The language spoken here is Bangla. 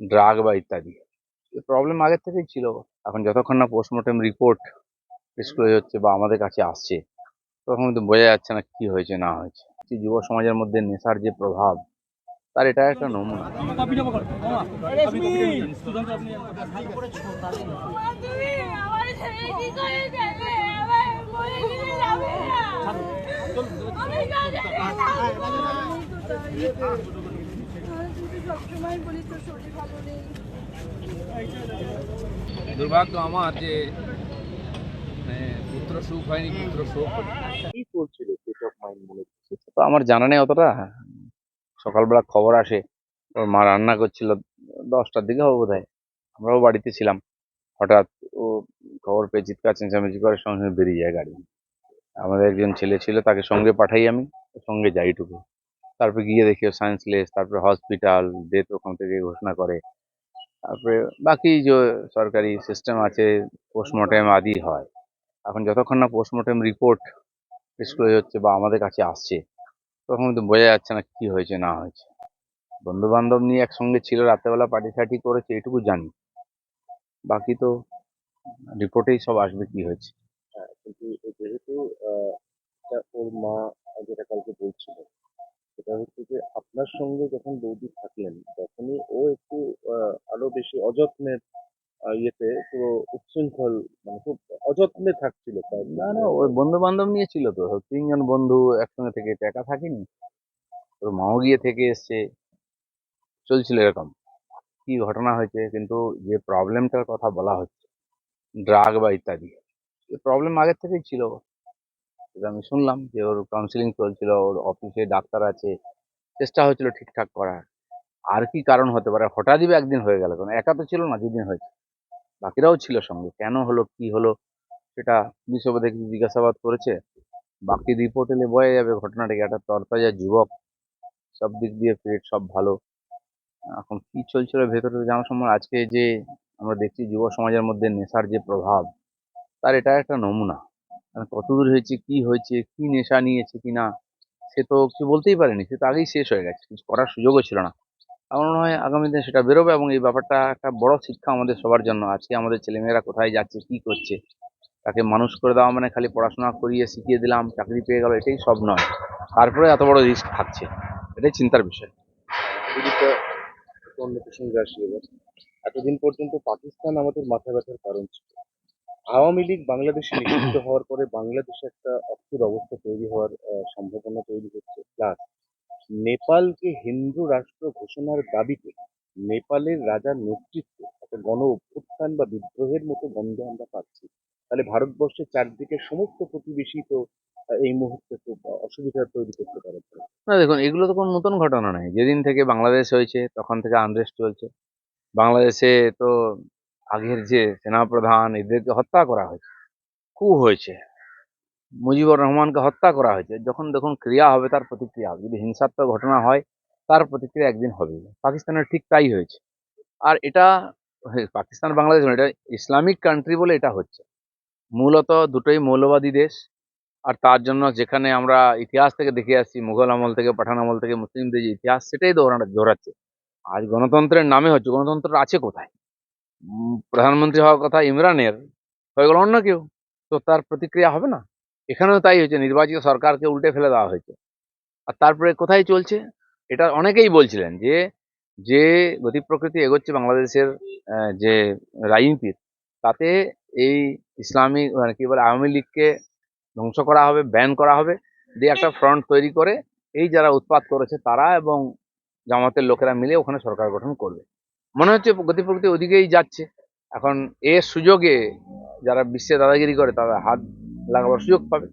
ড্রাগ বা ইত্যাদি। এই প্রবলেম আগের থেকেই ছিল। এখন যতক্ষণ না পোস্টমর্টেম রিপোর্ট ডিসক্লোজ হচ্ছে বা আমাদের কাছে আসছে তখন তো বোঝা যাচ্ছে না কি হয়েছে, না হয়েছে। যুব সমাজের মধ্যে নেশার যে প্রভাব, তার এটা একটা নমুনা। আমি সবসময় বলি তোর শরীর ভালো নেই। দুর্ভাগ্য আমার যে মানে, পুত্র সুখ হয়নি পুত্র শোক কি চলছিল স্টেট অফ মাইন্ড মনে হচ্ছে তো আমার জানা নেই অতটা। সকালবেলা খবর আসে ওর মা রান্না করছিল দশটার দিকে হবে বোধ আমরাও বাড়িতে ছিলাম। হঠাৎ ও খবর পেয়ে চিৎকার চেঁচামেচি করে সঙ্গে সঙ্গে বেরিয়ে যায় গাড়ি। আমাদের একজন ছেলে ছিল তাকে সঙ্গে পাঠাই আমি ওর সঙ্গে যাইটুকু তারপরে গিয়ে দেখি সায়েন্স লেস তারপরে হসপিটাল ডেথ ওখান থেকে ঘোষণা করে। তারপরে বাকি যে সরকারি সিস্টেম আছে পোস্টমর্টেম আদি হয়। এখন যতক্ষণ না পোস্টমর্টেম রিপোর্ট ডিসক্লোজ হচ্ছে বা আমাদের কাছে আসছে তখন তো বোঝা যাচ্ছে না কি হয়েছে, না হয়েছে। বন্ধু বান্ধব নিয়ে একসঙ্গে ছিল, রাত্রেবেলা পার্টি সার্টি করেছে, এটুকু জানি। বাকি তো রিপোর্টেই সব আসবে কি হয়েছে। কিন্তু যেহেতু ওর মা যেটা কালকে বলছিল সেটা হচ্ছে যে আপনার সঙ্গে যখন বৌদি থাকলেন, তখনই ও একটু আরও বেশি অযত্নের ইয়েতে পুরো উচ্ছৃঙ্খল মানে খুব অযত্নে থাকছিল তাই না না ওই বন্ধু বান্ধব নিয়ে ছিল তো। তিনজন বন্ধু একসঙ্গে থেকে একা থাকেনি। ওর মাও গিয়ে থেকে এসছে। চলছিল এরকম। কি ঘটনা হয়েছে কিন্তু যে প্রবলেমটার কথা বলা হচ্ছে ড্রাগ বা ইত্যাদি। প্রবলেম আগের থেকেই ছিল। আমি শুনলাম যে ওর কাউন্সিলিং চলছিল, ওর অফিসে ডাক্তার আছে, চেষ্টা হয়েছিল ঠিকঠাক করার। আর কি কারণ হতে পারে? হঠাৎই একদিন হয়ে গেল কারণ একা তো ছিল না, যেদিন হয়েছে। বাকিরাও ছিল সঙ্গে। কেন হলো, কি হলো, সেটা পুলিশ কিছু জিজ্ঞাসাবাদ করেছে। বাকি রিপোর্ট এলে বোঝা যাবে ঘটনাটাকে। একটা তরতাজা যুবক, সব দিক দিয়ে ফিট সব ভালো। এখন কি চলছিল ভেতরে জানার সময় আজকে যে আমরা দেখছি যুব সমাজের মধ্যে নেশার যে প্রভাব, তার এটা একটা নমুনা। মানে কতদূর হয়েছে, কি হয়েছে, কি নেশা নিয়েছে কি না, সে তো কিছু বলতেই পারেনি। সে তো আগেই শেষ হয়ে গেছে, কিছু করার সুযোগও ছিল না। আমার মনে হয় আগামী দিনে সেটা বেরোবে এবং এই ব্যাপারটা একটা বড় শিক্ষা আমাদের সবার জন্য। আজকে আমাদের ছেলেমেয়েরা কোথায় যাচ্ছে, কি করছে, তাকে মানুষ করে দেওয়া মানে খালি পড়াশোনা করিয়ে শিখিয়ে দিলাম, চাকরি পেয়ে গেল, এটাই সব নয়। তারপরে এত বড় রিস্ক থাকছে, এটাই চিন্তার বিষয়। এতদিন পর্যন্ত পাকিস্তান আমাদের মাথা ব্যথার কারণ ছিল। আওয়ামী লীগ বাংলাদেশে নিষিদ্ধ হওয়ার পরে বাংলাদেশে একটা অস্থির অবস্থা তৈরি হওয়ার সম্ভাবনা তৈরি হচ্ছে। প্লাস নেপালকে হিন্দু রাষ্ট্র ঘোষণার দাবিতে নেপালের রাজার নেতৃত্বে একটা গণ অভ্যুত্থান বা বিদ্রোহের মতো গন্ধ আমরা পাচ্ছি। তাহলে ভারতবর্ষের চারদিকে সমস্ত প্রতিবেশী তো এই মুহূর্তে খুব অসুবিধা তৈরি করতে পারে। না দেখুন এগুলো তো কোনো নতুন ঘটনা নয়। যেদিন থেকে বাংলাদেশ হয়েছে তখন থেকে আনরেস্ট চলছে। বাংলাদেশে তো আগের যে সেনাপ্রধান এদেরকে হত্যা করা হয়েছে খুব হয়েছে? মুজিবুর রহমানকে হত্যা করা হয়েছে। যখন দেখুন ক্রিয়া হবে তার প্রতিক্রিয়া হবে। যদি হিংসাত্মক ঘটনা হয় তার প্রতিক্রিয়া একদিন হবে পাকিস্তানের ঠিক তাই হয়েছে। আর এটা পাকিস্তান বাংলাদেশ এটা ইসলামিক কান্ট্রি বলে এটা হচ্ছে। মূলত দুটোই মৌলবাদী দেশ। আর তার জন্য যেখানে আমরা ইতিহাস থেকে দেখে আসছি, মুঘল আমল থেকে, পাঠান আমল থেকে, মুসলিমদের যে ইতিহাস, সেটাই দৌড়ানো দৌড়াচ্ছে। আজ গণতন্ত্রের নামে হচ্ছে, গণতন্ত্র আছে কোথায়? প্রধানমন্ত্রী হওয়ার কথা ইমরানের, হয়ে গেল অন্য কেউ। তো তার প্রতিক্রিয়া হবে না? এখানেও তাই হয়েছে, নির্বাচিত সরকারকে উল্টে ফেলে দেওয়া হয়েছে। আর তারপরে কোথায় চলছে? এটা অনেকেই বলছিলেন যে যে গতি প্রকৃতি এগোচ্ছে বাংলাদেশের যে রাজনীতির, তাতে এই ইসলামিক মানে কি বলে, আওয়ামী লীগকে ধ্বংস করা হবে, ব্যান করা হবে, দিয়ে একটা ফ্রন্ট তৈরি করে, এই যারা উৎপাত করেছে তারা এবং জামাতের লোকেরা মিলে ওখানে সরকার গঠন করবে। মনে হচ্ছে গতি প্রকৃতি ওদিকেই যাচ্ছে। এখন এর সুযোগে যারা বিশ্বে দাদাগিরি করে, তারা হাত লাগাবার সুযোগ পাবে।